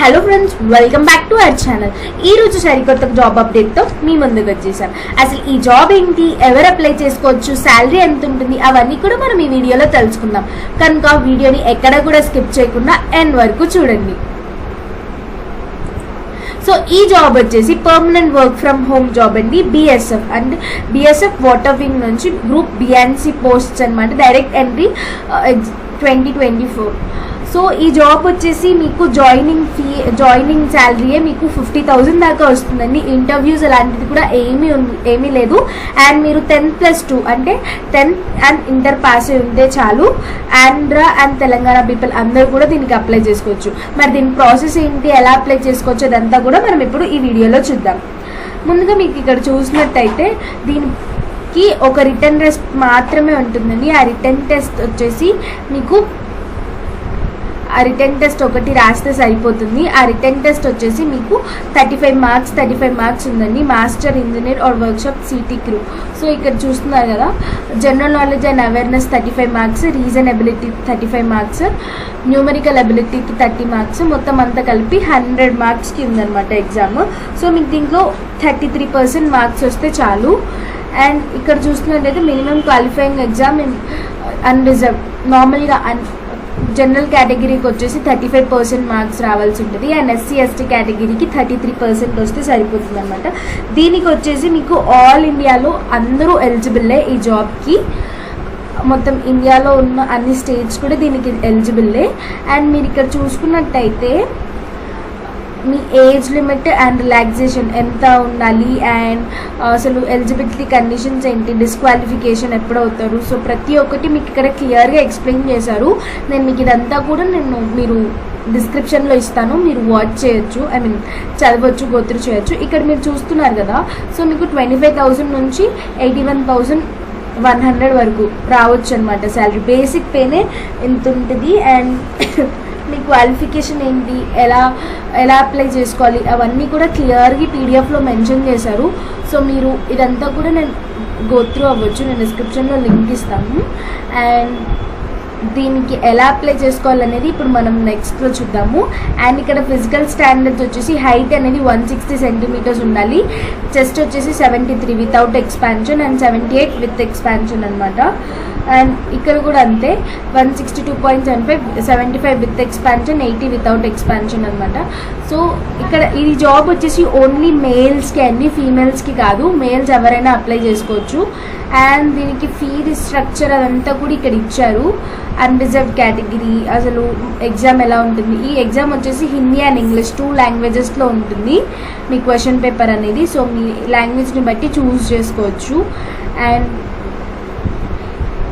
Hello friends welcome back to our channel ఈ రోజు సరికొత్త జాబ్ అప్డేట్తో మీ ముందుకు వచ్చేసాం. అసలు ఈ జాబ్ ఏంటి? ఎవరు అప్లై చేసుకోవచ్చు? శాలరీ ఎంత ఉంటుంది? అవన్నీ కూడా మనం ఈ వీడియోలో తెలుసుకుందాం. కనుక వీడియోని ఎక్కడ కూడా స్కిప్ చేయకుండా ఎండ్ వరకు చూడండి. సో ఈ జాబ్ వచ్చేసి permanent work from home job అండి BSF and BSF water wing నుంచి group B and C posts అనమాట direct entry twenty twenty four so ఈ జాబ్ వచ్చేసి మీకు జాయినింగ్ ఫీ జాయినింగ్ శాలరీయే మీకు ఫిఫ్టీ థౌజండ్ దాకా వస్తుందండి. ఇంటర్వ్యూస్ అలాంటిది కూడా ఏమీ ఏమీ లేదు. అండ్ మీరు టెన్త్ ప్లస్ టూ అంటే టెన్త్ అండ్ ఇంటర్ పాస్ అయి ఉంటే చాలు. ఆంధ్ర అండ్ తెలంగాణ పీపుల్ అందరూ కూడా దీనికి అప్లై చేసుకోవచ్చు. మరి దీని ప్రాసెస్ ఏంటి ఎలా అప్లై చేసుకోవచ్చు అదంతా కూడా మనం ఇప్పుడు ఈ వీడియోలో చూద్దాం. ముందుగా మీకు ఇక్కడ చూసినట్టయితే దీనికి ఒక రిటర్న్ టెస్ట్ మాత్రమే ఉంటుందండి. ఆ రిటర్న్ టెస్ట్ వచ్చేసి మీకు ఆ రిటర్న్ టెస్ట్ ఒకటి రాస్తే సరిపోతుంది. ఆ రిటర్న్ టెస్ట్ వచ్చేసి మీకు thirty five marks thirty five marks ఉందండి. Master engineer or workshop city crew so ఇక్కడ చూస్తున్నారు కదా general knowledge and awareness thirty five marks reason ability thirty five marks numerical అబిలిటీకి thirty marks మొత్తం అంతా కలిపి హండ్రెడ్ మార్క్స్కి ఉందన్నమాట ఎగ్జామ్. సో మీకు దీంట్లో థర్టీ త్రీ పర్సెంట్ మార్క్స్ వస్తే చాలు. అండ్ ఇక్కడ చూస్తున్నట్టయితే minimum qualifying exam in unreserved నార్మల్గా అన్ జనరల్ కేటగిరీకి వచ్చేసి థర్టీ ఫైవ్ పర్సెంట్ మార్క్స్ రావాల్సి ఉంటుంది. అండ్ ఎస్సీ ఎస్టీ కేటగిరీకి థర్టీ త్రీ పర్సెంట్ వస్తే సరిపోతుంది అనమాట దీనికి వచ్చేసి మీకు ఆల్ ఇండియాలో అందరూ ఎలిజిబుల్లే ఈ జాబ్కి. మొత్తం ఇండియాలో ఉన్న అన్ని స్టేట్స్ కూడా దీనికి ఎలిజిబుల్లే. అండ్ మీరు ఇక్కడ చూసుకున్నట్టయితే మీ ఏజ్ లిమిట్ అండ్ రిలాక్సేషన్ ఎంత ఉండాలి? అండ్ uh, అసలు ఎలిజిబిలిటీ కండిషన్స్ ఏంటి? డిస్క్వాలిఫికేషన్ ఎప్పుడవుతారు సో ప్రతి ఒక్కటి మీకు ఇక్కడ క్లియర్గా ఎక్స్ప్లెయిన్ చేశారు. నేను మీకు ఇదంతా కూడా నేను మీరు డిస్క్రిప్షన్లో ఇస్తాను. మీరు వాచ్ చేయొచ్చు. ఐ మీన్ చదవచ్చు గోత్రు చేయొచ్చు. ఇక్కడ మీరు చూస్తున్నారు కదా? సో మీకు ట్వంటీ ఫైవ్ థౌజండ్ నుంచి eighty one thousand one hundred వరకు రావచ్చు అనమాట శాలరీ బేసిక్ పేనే ఎంత ఉంటుంది అండ్ మీ క్వాలిఫికేషన్ ఏంటి? ఎలా ఎలా అప్లై చేసుకోవాలి? అవన్నీ కూడా క్లియర్గా పీడిఎఫ్లో మెన్షన్ చేశారు. సో మీరు ఇదంతా కూడా నేను గోత్రూ అవ్వచ్చు. నేను డిస్క్రిప్షన్లో లింక్ ఇస్తాను. అండ్ దీనికి ఎలా అప్లై చేసుకోవాలనేది ఇప్పుడు మనం నెక్స్ట్లో చూద్దాము. అండ్ ఇక్కడ ఫిజికల్ స్టాండర్డ్స్ వచ్చేసి హైట్ అనేది వన్ సిక్స్టీ సెంటీమీటర్స్ ఉండాలి. చెస్ట్ వచ్చేసి seventy three without expansion and seventy eight with expansion అనమాట అండ్ ఇక్కడ కూడా అంతే one sixty two point seven five seventy five with expansion eighty without expansion అనమాట సో ఇక్కడ ఇది జాబ్ వచ్చేసి ఓన్లీ మేల్స్కి అండి ఫీమేల్స్కి కాదు మేల్స్ ఎవరైనా అప్లై చేసుకోవచ్చు. అండ్ దీనికి ఫీ స్ట్రక్చర్ అదంతా కూడా ఇక్కడ ఇచ్చారు. అన్రిజర్వ్ కేటగిరీ అసలు ఎగ్జామ్ ఎలా ఉంటుంది? ఈ ఎగ్జామ్ వచ్చేసి హిందీ అండ్ ఇంగ్లీష్ టూ లాంగ్వేజెస్లో ఉంటుంది. మీ క్వశ్చన్ పేపర్ అనేది. సో మీ లాంగ్వేజ్ని బట్టి చూస్ చేసుకోవచ్చు. అండ్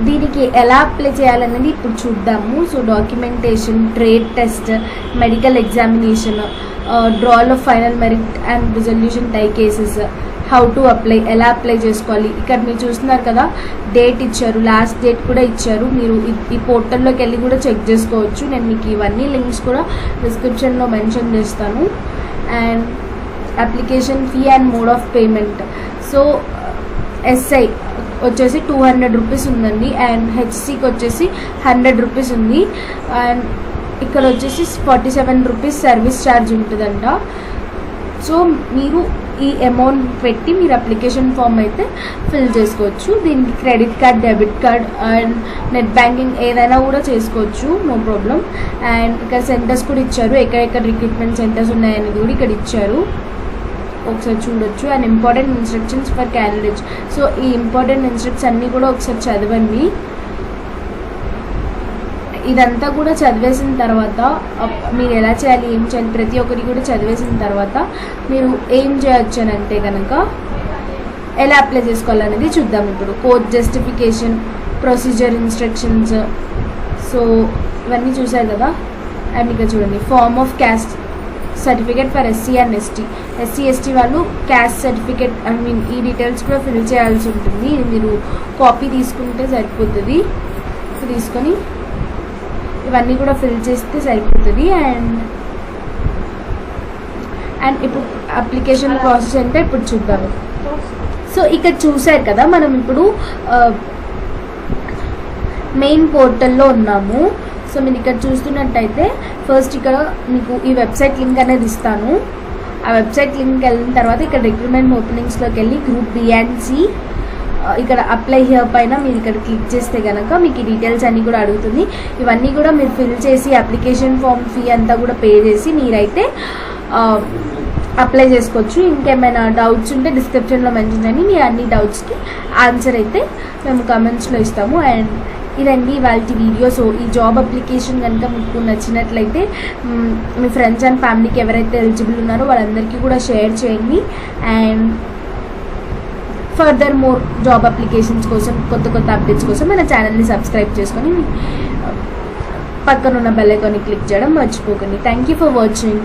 దీనికి ఎలా అప్లై చేయాలనేది ఇప్పుడు చూద్దాము. So documentation trade test medical examination draw of final merit and resolution tie cases how to apply ఎలా అప్లై చేసుకోవాలి. ఇక్కడ మీరు చూస్తున్నారు కదా డేట్ ఇచ్చారు లాస్ట్ డేట్ కూడా ఇచ్చారు. మీరు ఈ- ఈ పోర్టల్లోకి వెళ్ళి కూడా చెక్ చేసుకోవచ్చు. నేను మీకు ఇవన్నీ లింక్స్ కూడా డిస్క్రిప్షన్లో మెన్షన్ చేస్తాను. And application fee and mode of payment so SI వచ్చేసి టూ హండ్రెడ్ రూపీస్ ఉందండి. అండ్ హెచ్సికి వచ్చేసి హండ్రెడ్ రూపీస్ ఉంది. అండ్ ఇక్కడ వచ్చేసి forty seven rupees service charge ఉంటుందంట. సో మీరు ఈ అమౌంట్ పెట్టి మీరు అప్లికేషన్ ఫామ్ అయితే ఫిల్ చేసుకోవచ్చు. దీనికి credit card debit card and net banking ఏదైనా కూడా చేసుకోవచ్చు. నో ప్రాబ్లం అండ్ ఇక్కడ సెంటర్స్ కూడా ఇచ్చారు. ఎక్కడెక్కడ రిక్రూట్మెంట్ సెంటర్స్ ఉన్నాయనేది కూడా ఇక్కడ ఇచ్చారు. ఒకసారి చూడొచ్చు. And important instructions for candidates so ఈ ఇంపార్టెంట్ ఇన్స్ట్రక్షన్స్ అన్నీ కూడా ఒకసారి చదవండి. ఇదంతా కూడా చదివేసిన తర్వాత అప్- మీరు ఎలా చేయాలి ఏం చేయాలి ప్రతి ఒక్కటి కూడా చదివేసిన తర్వాత మీరు ఏం చేయొచ్చు అని అంటే కనుక ఎలా అప్లై చేసుకోవాలనేది చూద్దాం ఇప్పుడు. Court justification procedure instructions so ఇవన్నీ చూసారు కదా? అండ్ ఇక చూడండి. Form of caste certificate for SC and ST SC ST వాళ్ళు క్యాస్ట్ సర్టిఫికేట్ ఐ మీన్ ఈ డీటెయిల్స్ కూడా ఫిల్ చేయాల్సి ఉంటుంది. మీరు కాపీ తీసుకుంటే సరిపోతుంది. తీసుకొని ఇవన్నీ కూడా ఫిల్ చేస్తే సరిపోతుంది. అండ్ అండ్ ఇప్పుడు అప్లికేషన్ ప్రాసెస్ అంటే ఇప్పుడు చూద్దాము. సో ఇక్కడ చూసారు కదా మనం ఇప్పుడు uh, మెయిన్ పోర్టల్లో ఉన్నాము. సో మీరు ఇక్కడ చూస్తున్నట్టయితే ఫస్ట్ ఇక్కడ మీకు ఈ వెబ్సైట్ లింక్ అనేది ఇస్తాను. ఆ వెబ్సైట్ లింక్ వెళ్ళిన తర్వాత ఇక్కడ రిక్రూట్మెంట్ ఓపెనింగ్స్లోకి వెళ్ళి గ్రూప్ బిఎన్సి ఇక్కడ అప్లై హియర్ పైన మీరు ఇక్కడ క్లిక్ చేస్తే కనుక మీకు ఈ డీటెయిల్స్ అన్నీ కూడా అడుగుతుంది. ఇవన్నీ కూడా మీరు ఫిల్ చేసి అప్లికేషన్ ఫామ్ ఫీ అంతా కూడా పే చేసి మీరైతే అప్లై చేసుకోవచ్చు. ఇంకేమైనా డౌట్స్ ఉంటే డిస్క్రిప్షన్లో మెన్షన్ చేయండి మీ అన్ని డౌట్స్కి ఆన్సర్ అయితే మేము కమెంట్స్లో ఇస్తాము. అండ్ ఇదండి వాళ్ళ వీడియో. సో ఈ జాబ్ అప్లికేషన్ కనుక మీకు నచ్చినట్లయితే మీ ఫ్రెండ్స్ అండ్ ఫ్యామిలీకి ఎవరైతే ఎలిజిబుల్ ఉన్నారో వాళ్ళందరికీ కూడా షేర్ చేయండి. And further more job applications కోసం కొత్త కొత్త అప్డేట్స్ కోసం మన ఛానల్ని సబ్స్క్రైబ్ చేసుకొని పక్కన ఉన్న క్లిక్ చేయడం మర్చిపోకండి. Thank you for watching